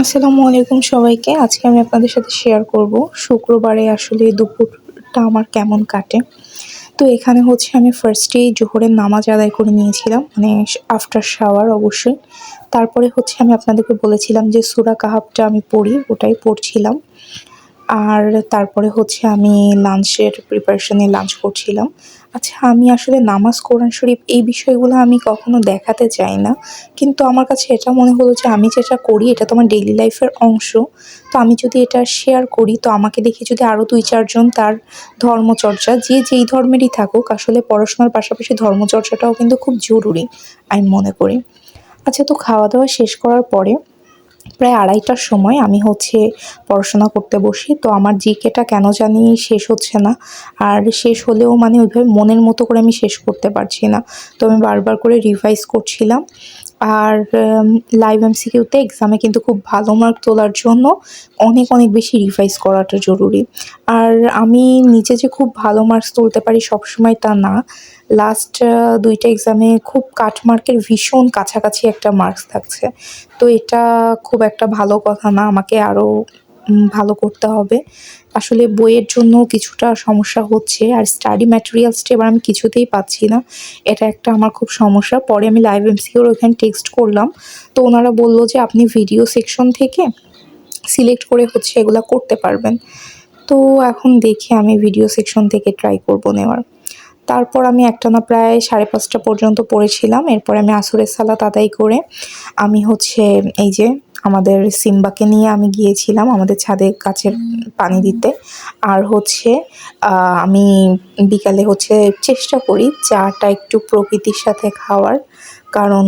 আসসালামু আলাইকুম সবাইকে। আজকে আমি আপনাদের সাথে শেয়ার করব শুক্রবারে আসলে দুপুরটা আমার কেমন কাটে। তো এখানে হচ্ছে আমি ফার্স্টেই জোহরের নামাজ আদায় করে নিয়েছিলাম মানে আফটার শাওয়ার অবশ্যই। তারপরে হচ্ছে আমি আপনাদেরকে বলেছিলাম যে সুরা কাহাবটা আমি পড়ি, ওটাই পড়ছিলাম। আর তারপরে হচ্ছে আমি লাঞ্চের প্রিপারেশনে লাঞ্চ করছিলাম। আচ্ছা আমি আসলে নামাজ, কোরআন শরীফ এই বিষয়গুলো আমি কখনো দেখাতে চাই না। কিন্তু আমার কাছে এটা মনে হলো যে আমি যেটা করি, এটা তো আমার ডেইলি লাইফের অংশ। তো আমি যদি এটা শেয়ার করি, তো আমাকে দেখে যদি আরও দুই চারজন তার ধর্মচর্চা, যে যেই ধর্মেরই থাকুক, আসলে পড়াশোনার পাশাপাশি ধর্মচর্চাটাও কিন্তু খুব জরুরি, আমি মনে করি। আচ্ছা তো খাওয়া দাওয়া শেষ করার পরে প্রায় আড়াইটার সময় আমি হচ্ছে পড়াশোনা করতে বসি। তো আমার জিকেটা কেন জানি শেষ হচ্ছে না। আর শেষ হলেও মানে ওইভাবে মনের মতো করে আমি শেষ করতে পারছি না। তো আমি বারবার করে রিভাইজ করছিলাম। আর লাইভ এমসিকিউতে এক্সামে কিন্তু খুব ভালো মার্ক তোলার জন্য অনেক অনেক বেশি রিভাইজ করাটা জরুরি। আর আমি নিজে যে খুব ভালো মার্কস তুলতে পারি সবসময় তা না। লাস্ট দুইটা এক্সামে খুব কাট মার্কের ভীষণ কাছাকাছি একটা মার্কস থাকছে। তো এটা খুব একটা ভালো কথা না, আমাকে আরও ভালো করতে হবে। আসলে বইয়ের জন্য কিছুটা সমস্যা হচ্ছে আর স্টাডি ম্যাটেরিয়ালসটা এবার আমি কিছুতেই পাচ্ছি না। এটা একটা আমার খুব সমস্যা। পরে আমি লাইভ এমসিওর ওইখানে টেক্সট করলাম। তো ওনারা বলল যে, আপনি ভিডিও সেকশন থেকে সিলেক্ট করে হচ্ছে এগুলা করতে পারবেন। তো এখন দেখি আমি ভিডিও সেকশন থেকে ট্রাই করব নেওয়ার। তারপর আমি একটানা প্রায় সাড়ে পাঁচটা পর্যন্ত পড়েছিলাম। এরপরে আমি আসরের সালাত আদায় করে আমি হচ্ছে এই যে আমাদের সিম্বাকে নিয়ে আমি গিয়েছিলাম আমাদের ছাদে গাছের পানি দিতে। আর হচ্ছে আমি বিকালে হচ্ছে চেষ্টা করি চাটা একটু প্রকৃতির সাথে খাওয়ার। কারণ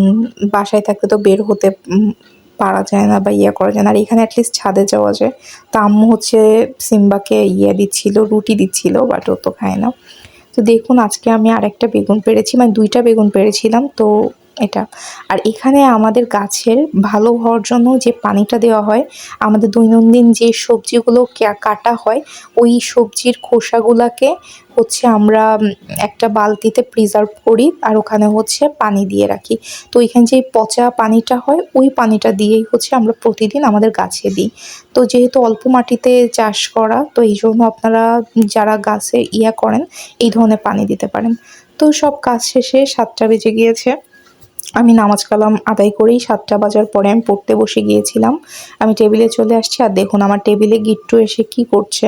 বাসায় থাকতে তো বের হতে পারা যায় না বা ইয়ে করা যায় না। আর এখানে অ্যাটলিস্ট ছাদে যাওয়া যায়। তা আম্মু হচ্ছে সিম্বাকে ইয়ে দিচ্ছিল রুটি দিচ্ছিল বাট ও তো খায় না। তো দেখুন আজকে আমি আরেকটা বেগুন পেরেছি মানে দুইটা বেগুন পেরেছিলাম। তো এটা। আর এখানে আমাদের গাছের ভালো হওয়ার জন্য যে পানিটা দেওয়া হয়, আমাদের দৈনন্দিন যে সবজিগুলো কাটা হয়, ওই সবজির খোসাগুলাকে হচ্ছে আমরা একটা বালতিতে প্রিজার্ভ করি আর ওখানে হচ্ছে পানি দিয়ে রাখি। তো এখানে যে পচা পানিটা হয়, ওই পানিটা দিয়েই হচ্ছে আমরা প্রতিদিন আমাদের গাছে দিই। তো যেহেতু অল্প মাটিতে চাষ করা, তো এই জন্য আপনারা যারা গাছে ইয়া করেন, এই ধরনের পানি দিতে পারেন। তো সব কাজ শেষে সাতটা বেজে গিয়েছে। আমি নামাজ কালাম আদায় করেই সাতটা বাজার পরে আমি পড়তে বসে গিয়েছিলাম। আমি টেবিলে চলে আসছি আর দেখুন আমার টেবিলে গিট্টু এসে কি করছে।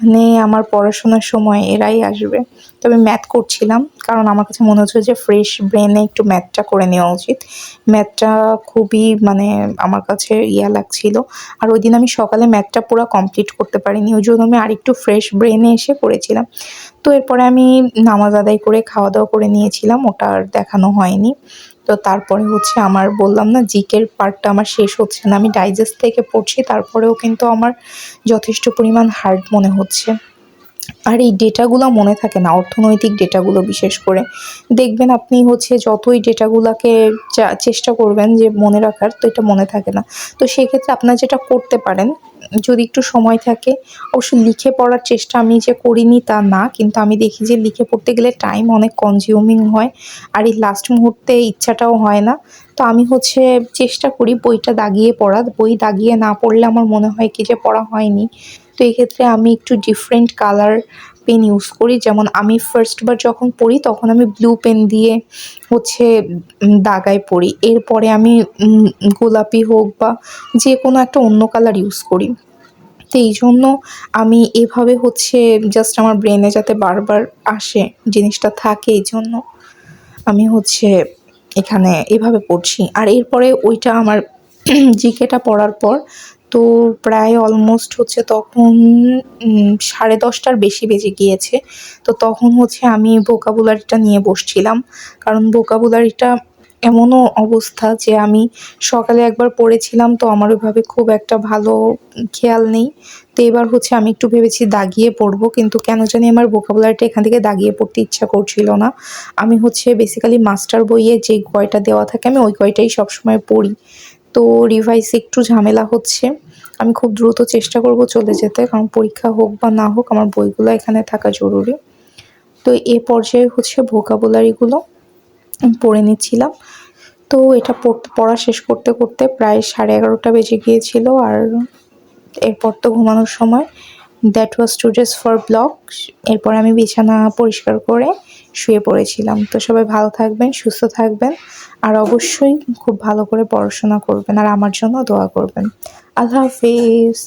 মানে আমার পড়াশোনার সময় এরাই আসবে। তবে ম্যাথ করছিলাম, কারণ আমার কাছে মনে হচ্ছে যে ফ্রেশ ব্রেনে একটু ম্যাথটা করে নেওয়া উচিত। ম্যাথটা খুবই মানে আমার কাছে ইয়া লাগছিল। আর ওই দিন আমি সকালে ম্যাথটা পুরো কমপ্লিট করতে পারিনি, ওই জন্য আমি আরেকটু ফ্রেশ ব্রেনে এসে করেছিলাম তো এরপরে আমি নামাজ আদায় করে খাওয়া দাওয়া করে নিয়েছিলাম, ওটা আর দেখানো হয়নি। তো তারপরে হচ্ছে আমার বললাম না, জিকের পার্টটা আমার শেষ হচ্ছে না, আমি ডাইজেস্ট থেকে পড়ছি, তারপরেও কিন্তু আমার যথেষ্ট পরিমাণ হার্ড মনে হচ্ছে। আর এই ডেটাগুলো মনে থাকে না, অর্থনৈতিক ডেটাগুলো বিশেষ করে। দেখবেন আপনি হচ্ছে যতই ডেটাগুলোকে চেষ্টা করবেন যে মনে রাখার, তো এটা মনে থাকে না। তো সেক্ষেত্রে আপনার যেটা করতে পারেন, যদি একটু সময় থাকে অবশ্য লিখে পড়ার চেষ্টা আমি যে করিনি তা না, কিন্তু আমি দেখি যে লিখে পড়তে গেলে টাইম অনেক কনজিউমিং হয়, আর এই লাস্ট মুহূর্তে ইচ্ছাটাও হয় না। তো আমি হচ্ছে চেষ্টা করি বইটা দাগিয়ে পড়া বই দাগিয়ে না পড়লে আমার মনে হয় কি যে পড়া হয়নি। তো এক্ষেত্রে আমি একটু ডিফারেন্ট কালার পেন ইউজ করি। যেমন আমি ফার্স্টবার যখন পড়ি, তখন আমি ব্লু পেন দিয়ে হচ্ছে দাগায় পড়ি। এরপরে আমি গোলাপি হোক বা যে কোনো একটা অন্য কালার ইউজ করি। তো এই জন্য আমি এভাবে হচ্ছে জাস্ট আমার ব্রেনে যাতে বারবার আসে জিনিসটা থাকে, এই জন্য আমি হচ্ছে এখানে এভাবে পড়ছি। আর এরপরে ওইটা আমার জিকেটা পড়ার পর তো প্রায় অলমোস্ট হচ্ছে তখন সাড়ে দশটার বেশি বেজে গিয়েছে। তো তখন হচ্ছে আমি ভোকাবুলারিটা নিয়ে বসছিলাম। কারণ ভোকাবুলারিটা এমনও অবস্থা যে আমি সকালে একবার পড়েছিলাম তো আমার ওইভাবে খুব একটা ভালো খেয়াল নেই। তো এবার হচ্ছে আমি একটু ভেবেছি দাগিয়ে পড়ব, কিন্তু কেন জানি আমার ভোকাবুলারিটা এখান থেকে দাগিয়ে পড়তে ইচ্ছা করছিল না। আমি হচ্ছে বেসিক্যালি মাস্টার বইয়ে যে কয়টা দেওয়া থাকে আমি ওই কয়টাই সবসময় পড়ি। তো রিভাইস একটু ঝামেলা হচ্ছে। আমি খুব দ্রুত চেষ্টা করব চলে যেতে, কারণ পরীক্ষা হোক বা না হোক, আমার বইগুলো এখানে থাকা জরুরি। তো এ পর্যায়ে হচ্ছে ভোকাবুলারিগুলো পড়ে নিচ্ছিলাম। তো এটা পড়তে, পড়া শেষ করতে করতে প্রায় সাড়ে এগারোটা বেজে গিয়েছিল আর এরপর তো ঘুমানোর সময়। That was two days for blog এরপর আমি বিছানা পরিষ্কার করে শুয়ে পড়েছিলাম। তো সবাই ভালো থাকবেন, সুস্থ থাকবেন আর অবশ্যই খুব ভালো করে পড়াশোনা করবেন আর আমার জন্য দোয়া করবেন। আল্লাহ হাফিজ।